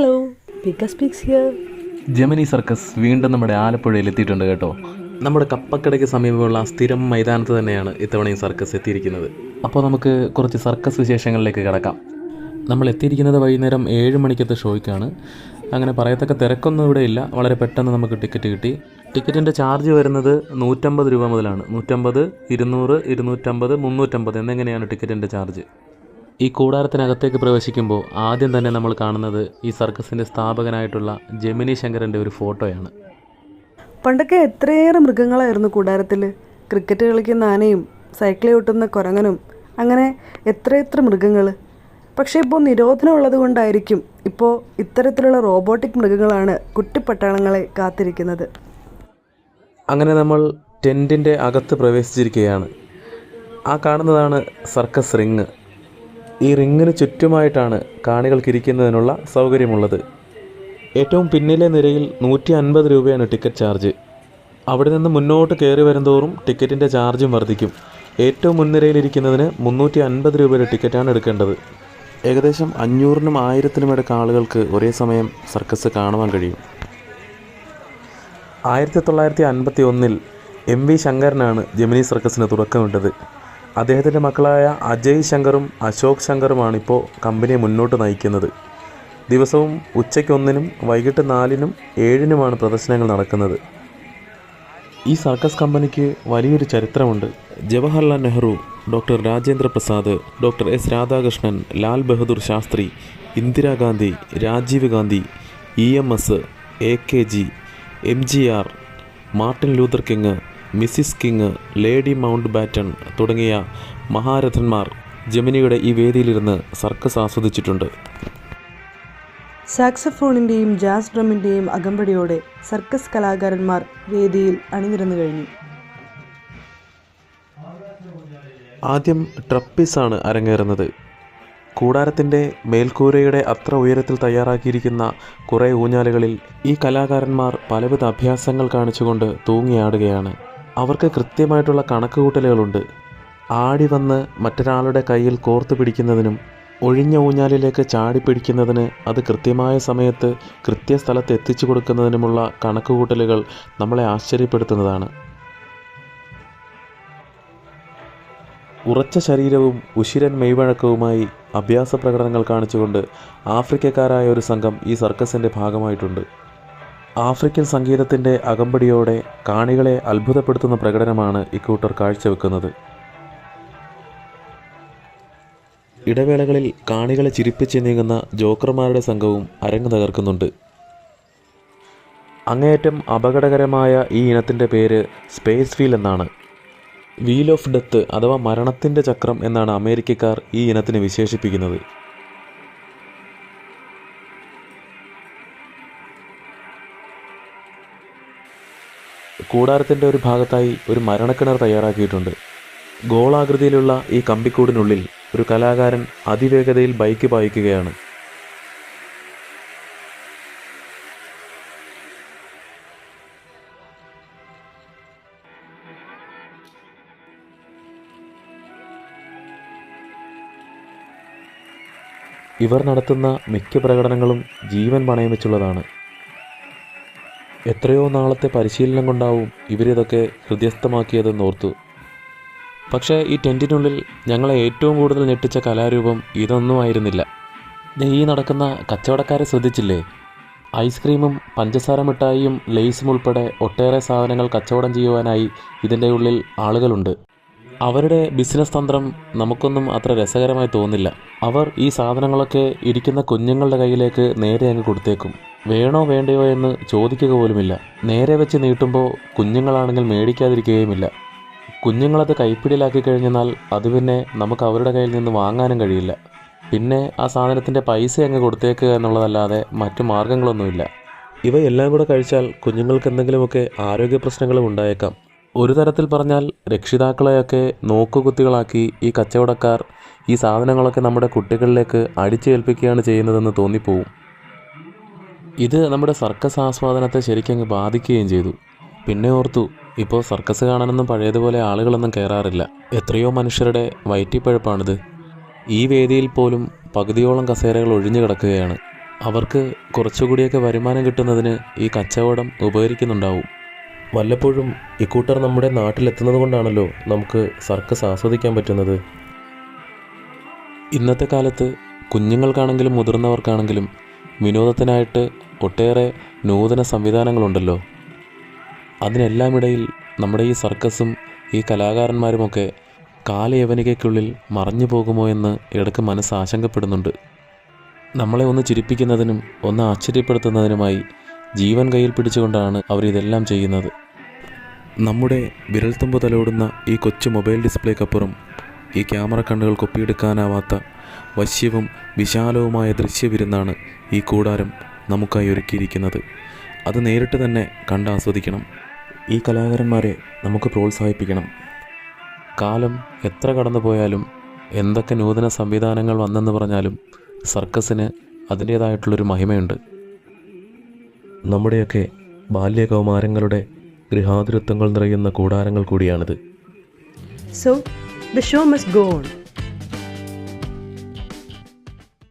Hello Pikka speaks here Gemini Circus വീണ്ടും നമ്മുടെ ആലപ്പുഴയിൽ എത്തിയിട്ടുണ്ട് കേട്ടോ. നമ്മുടെ കപ്പക്കടയ്ക്ക് സമീപമുള്ള സ്ഥിരം മൈതാനത്ത് തന്നെയാണ് ഇത്തവണ ഈ സർക്കസ് എത്തിയിരിക്കുന്നത്. അപ്പോൾ നമുക്ക് കുറച്ച് സർക്കസ് വിശേഷങ്ങളിലേക്ക് കിടക്കാം. നമ്മൾ എത്തിയിരിക്കുന്നത് വൈകുന്നേരം ഏഴ് മണിക്കത്തെ ഷോയ്ക്കാണ്. അങ്ങനെ പറയത്തക്ക തിരക്കൊന്നും ഇവിടെ ഇല്ല. വളരെ പെട്ടെന്ന് നമുക്ക് ടിക്കറ്റ് കിട്ടി. ടിക്കറ്റിന്റെ ചാർജ് വരുന്നത് നൂറ്റമ്പത് രൂപ മുതലാണ്. നൂറ്റമ്പത് ഇരുന്നൂറ് ഇരുന്നൂറ്റമ്പത് മുന്നൂറ്റമ്പത് എന്നിങ്ങനെയാണ് ടിക്കറ്റിന്റെ ചാർജ്? ഈ കൂടാരത്തിനകത്തേക്ക് പ്രവേശിക്കുമ്പോൾ ആദ്യം തന്നെ നമ്മൾ കാണുന്നത് ഈ സർക്കസിന്റെ സ്ഥാപകനായിട്ടുള്ള ജെമിനി ശങ്കരന്റെ ഒരു ഫോട്ടോയാണ്. പണ്ടൊക്കെ എത്രയേറെ മൃഗങ്ങളായിരുന്നു കൂടാരത്തിൽ. ക്രിക്കറ്റ് കളിക്കുന്ന ആനയും സൈക്കിൾ ഓട്ടുന്ന കുരങ്ങനും അങ്ങനെ എത്രയെത്ര മൃഗങ്ങൾ. പക്ഷേ ഇപ്പോൾ നിരോധനം ഉള്ളത് കൊണ്ടായിരിക്കും ഇപ്പോൾ ഇത്തരത്തിലുള്ള റോബോട്ടിക് മൃഗങ്ങളാണ് കുട്ടിപ്പട്ടാളങ്ങളെ കാത്തിരിക്കുന്നത്. അങ്ങനെ നമ്മൾ ടെന്റിന്റെ അകത്ത് പ്രവേശിച്ചിരിക്കുകയാണ്. ആ കാണുന്നതാണ് സർക്കസ് റിങ്. ഈ റിങ്ങിന് ചുറ്റുമായിട്ടാണ് കാണികൾക്കിരിക്കുന്നതിനുള്ള സൗകര്യമുള്ളത്. ഏറ്റവും പിന്നിലെ നിരയിൽ നൂറ്റി അൻപത് രൂപയാണ് ടിക്കറ്റ് ചാർജ്. അവിടെ നിന്ന് മുന്നോട്ട് കയറി വരുന്തോറും ടിക്കറ്റിന്റെ ചാർജും വർദ്ധിക്കും. ഏറ്റവും മുൻനിരയിലിരിക്കുന്നതിന് മുന്നൂറ്റി അൻപത് രൂപയുടെ ടിക്കറ്റാണ് എടുക്കേണ്ടത്. ഏകദേശം അഞ്ഞൂറിനും ആയിരത്തിനും ഇടയ്ക്ക് ആളുകൾക്ക് ഒരേ സമയം സർക്കസ് കാണുവാൻ കഴിയും. ആയിരത്തി തൊള്ളായിരത്തി അൻപത്തി ഒന്നിൽ എം വി ശങ്കരനാണ് ജെമിനി സർക്കസിന് തുടക്കമിട്ടത്. അദ്ദേഹത്തിന്റെ മക്കളായ അജയ് ശങ്കറും അശോക് ശങ്കറുമാണ് ഇപ്പോൾ കമ്പനിയെ മുന്നോട്ട് നയിക്കുന്നത്. ദിവസവും ഉച്ചയ്ക്കൊന്നിനും വൈകിട്ട് നാലിനും ഏഴിനുമാണ് പ്രദർശനങ്ങൾ നടക്കുന്നത്. ഈ സർക്കസ് കമ്പനിക്ക് വലിയൊരു ചരിത്രമുണ്ട്. Jawaharlal Nehru doctor Rajendra Prasad doctor S Radhakrishnan Lal Bahadur Shastri Indira Gandhi Rajiv Gandhi E M S A K G M G R Martin Luther king Mrs king lady Mountbatten തുടങ്ങിയ മഹാരഥന്മാർ ജമിനിയുടെ ഈ വേദിയിലിരുന്ന് സർക്കസ് ആസ്വദിച്ചിട്ടുണ്ട്. സാക്സഫോണിന്റെയും ജാസ് ഡ്രമ്മിന്റെയും അകമ്പടിയോടെ സർക്കസ് കലാകാരന്മാർ വേദിയിൽ അണിനിരന്നു കഴിഞ്ഞു. ആദ്യം ട്രപ്പീസാണ് അരങ്ങേറുന്നത്. കൂടാരത്തിന്റെ മേൽക്കൂരയുടെ അത്ര ഉയരത്തിൽ തയ്യാറാക്കിയിരിക്കുന്ന കുറേ ഊഞ്ഞാലുകളിൽ ഈ കലാകാരന്മാർ പലവിധ അഭ്യാസങ്ങൾ കാണിച്ചുകൊണ്ട് തൂങ്ങിയാടുകയാണ്. അവർക്ക് കൃത്യമായിട്ടുള്ള കണക്കുകൂട്ടലുകളുണ്ട്. ആടി വന്ന് മറ്റൊരാളുടെ കയ്യിൽ കോർത്തു പിടിക്കുന്നതിനും ഒഴിഞ്ഞ ഊഞ്ഞാലിലേക്ക് ചാടി പിടിക്കുന്നതിന് അത് കൃത്യമായ സമയത്ത് കൃത്യസ്ഥലത്ത് എത്തിച്ചു കൊടുക്കുന്നതിനുമുള്ള കണക്കുകൂട്ടലുകൾ നമ്മളെ ആശ്ചര്യപ്പെടുത്തുന്നതാണ്. ഉറച്ച ശരീരവും ഉശിരൻ മെയ്വഴക്കവുമായി അഭ്യാസ പ്രകടനങ്ങൾ കാണിച്ചുകൊണ്ട് ആഫ്രിക്കക്കാരായ ഒരു സംഘം ഈ സർക്കസിന്റെ ഭാഗമായിട്ടുണ്ട്. ആഫ്രിക്കൻ സംഗീതത്തിന്റെ അകമ്പടിയോടെ കാണികളെ അത്ഭുതപ്പെടുത്തുന്ന പ്രകടനമാണ് ഇക്കൂട്ടർ കാഴ്ചവെക്കുന്നത്. ഇടവേളകളിൽ കാണികളെ ചിരിപ്പിച്ച് നീങ്ങുന്ന ജോക്കർമാരുടെ സംഘവും അരങ്ങ് തകർക്കുന്നുണ്ട്. അങ്ങേയറ്റം അപകടകരമായ ഈ ഇനത്തിന്റെ പേര് സ്പേസ് വീൽ എന്നാണ്. വീൽ ഓഫ് ഡെത്ത് അഥവാ മരണത്തിന്റെ ചക്രം എന്നാണ് അമേരിക്കക്കാർ ഈ ഇനത്തിന് വിശേഷിപ്പിക്കുന്നത്. കൂടാരത്തിന്റെ ഒരു ഭാഗത്തായി ഒരു മരണക്കിണർ തയ്യാറാക്കിയിട്ടുണ്ട്. ഗോളാകൃതിയിലുള്ള ഈ കമ്പിക്കൂടിനുള്ളിൽ ഒരു കലാകാരൻ അതിവേഗതയിൽ ബൈക്ക് പായിക്കുകയാണ്. ഇവർ നടത്തുന്ന മിക്ക പ്രകടനങ്ങളും ജീവൻ പണയം വെച്ചുള്ളതാണ്. എത്രയോ നാളത്തെ പരിശീലനം കൊണ്ടാവും ഇവരിതൊക്കെ ഹൃദ്യസ്ഥമാക്കിയതെന്ന് ഓർത്തു. പക്ഷേ ഈ ടെന്റിനുള്ളിൽ ഞങ്ങളെ ഏറ്റവും കൂടുതൽ ഞെട്ടിച്ച കലാരൂപം ഇതൊന്നും ആയിരുന്നില്ല. ഈ നടക്കുന്ന കച്ചവടക്കാരെ ശ്രദ്ധിച്ചില്ലേ? ഐസ്ക്രീമും പഞ്ചസാര മിഠായിയും ലെയ്സും ഉൾപ്പെടെ ഒട്ടേറെ സാധനങ്ങൾ കച്ചവടം ചെയ്യുവാനായി ഇതിന്റെ ഉള്ളിൽ ആളുകളുണ്ട്. അവരുടെ ബിസിനസ് തന്ത്രം നമുക്കൊന്നും അത്ര രസകരമായി തോന്നില്ല. അവർ ഈ സാധനങ്ങളൊക്കെ ഇരിക്കുന്ന കുഞ്ഞുങ്ങളുടെ കയ്യിലേക്ക് നേരെ അങ്ങ് കൊടുത്തേക്കും. വേണോ വേണ്ടയോ എന്ന് ചോദിക്കുക പോലുമില്ല. നേരെ വെച്ച് നീട്ടുമ്പോൾ കുഞ്ഞുങ്ങളാണെങ്കിൽ മേടിക്കാതിരിക്കുകയുമില്ല. കുഞ്ഞുങ്ങളത് കൈപ്പിടിയിലാക്കി കഴിഞ്ഞാൽ അത് പിന്നെ നമുക്ക് അവരുടെ കയ്യിൽ നിന്ന് വാങ്ങാനും കഴിയില്ല. പിന്നെ ആ സാധനത്തിന്റെ പൈസ അങ്ങ് കൊടുത്തേക്കുക എന്നുള്ളതല്ലാതെ മറ്റു മാർഗങ്ങളൊന്നുമില്ല. ഇവയെല്ലാം കൂടെ കഴിച്ചാൽ കുഞ്ഞുങ്ങൾക്ക് എന്തെങ്കിലുമൊക്കെ ആരോഗ്യ പ്രശ്നങ്ങളും ഉണ്ടായേക്കാം. ഒരു തരത്തിൽ പറഞ്ഞാൽ രക്ഷിതാക്കളെയൊക്കെ നോക്കുകുത്തികളാക്കി ഈ കച്ചവടക്കാർ ഈ സാധനങ്ങളൊക്കെ നമ്മുടെ കുട്ടികളിലേക്ക് അടിച്ചേൽപ്പിക്കുകയാണ് ചെയ്യുന്നതെന്ന് തോന്നിപ്പോവും. ഇത് നമ്മുടെ സർക്കസ് ആസ്വാദനത്തെ ശരിക്കങ്ങ് ബാധിക്കുകയും ചെയ്തു. പിന്നെ ഓർത്തു ഇപ്പോൾ സർക്കസ് കാണാനൊന്നും പഴയതുപോലെ ആളുകളൊന്നും കയറാറില്ല. എത്രയോ മനുഷ്യരുടെ വയറ്റിപ്പഴപ്പാണിത്. ഈ വേദിയിൽ പോലും പകുതിയോളം കസേരകൾ ഒഴിഞ്ഞു കിടക്കുകയാണ്. അവർക്ക് കുറച്ചുകൂടിയൊക്കെ വരുമാനം കിട്ടുന്നതിന് ഈ കച്ചവടം ഉപകരിക്കുന്നുണ്ടാവും. വല്ലപ്പോഴും ഇക്കൂട്ടർ നമ്മുടെ നാട്ടിലെത്തുന്നത് കൊണ്ടാണല്ലോ നമുക്ക് സർക്കസ് ആസ്വദിക്കാൻ പറ്റുന്നത്. ഇന്നത്തെ കാലത്ത് കുഞ്ഞുങ്ങൾക്കാണെങ്കിലും മുതിർന്നവർക്കാണെങ്കിലും വിനോദത്തിനായിട്ട് ഒട്ടേറെ നൂതന സംവിധാനങ്ങളുണ്ടല്ലോ. അതിനെല്ലാം ഇടയിൽ നമ്മുടെ ഈ സർക്കസും ഈ കലാകാരന്മാരുമൊക്കെ കാലയവനികയ്ക്കുള്ളിൽ മറഞ്ഞു പോകുമോ എന്ന് ഇടയ്ക്ക് മനസ്സ് ആശങ്കപ്പെടുന്നുണ്ട്. നമ്മളെ ഒന്ന് ചിരിപ്പിക്കുന്നതിനും ഒന്ന് ആശ്ചര്യപ്പെടുത്തുന്നതിനുമായി ജീവൻ കയ്യിൽ പിടിച്ചുകൊണ്ടാണ് അവരിതെല്ലാം ചെയ്യുന്നത്. നമ്മുടെ വിരൽത്തുമ്പ് തലോടുന്ന ഈ കൊച്ചു മൊബൈൽ ഡിസ്പ്ലേക്കപ്പുറം ഈ ക്യാമറ കണ്ണുകൾ കൊപ്പിയെടുക്കാനാവാത്ത വശ്യവും വിശാലവുമായ ദൃശ്യവിരുന്നാണ് ഈ കൂടാരം നമുക്കായി ഒരുക്കിയിരിക്കുന്നത്. അത് നേരിട്ട് തന്നെ കണ്ടാസ്വദിക്കണം ഈ കലാകാരന്മാരെ നമുക്ക് പ്രോത്സാഹിപ്പിക്കണം. കാലം എത്ര കടന്നു പോയാലും എന്തൊക്കെ നൂതന സംവിധാനങ്ങൾ വന്നെന്ന് പറഞ്ഞാലും സർക്കസിന് അതിന്റേതായിട്ടുള്ളൊരു മഹിമയുണ്ട്. നമ്മുടെയൊക്കെ ബാല്യകൗമാരങ്ങളുടെ ഗൃഹാതുരത്വങ്ങൾ നിറയുന്ന കൂടാരങ്ങൾ കൂടിയാണിത്. So the show must go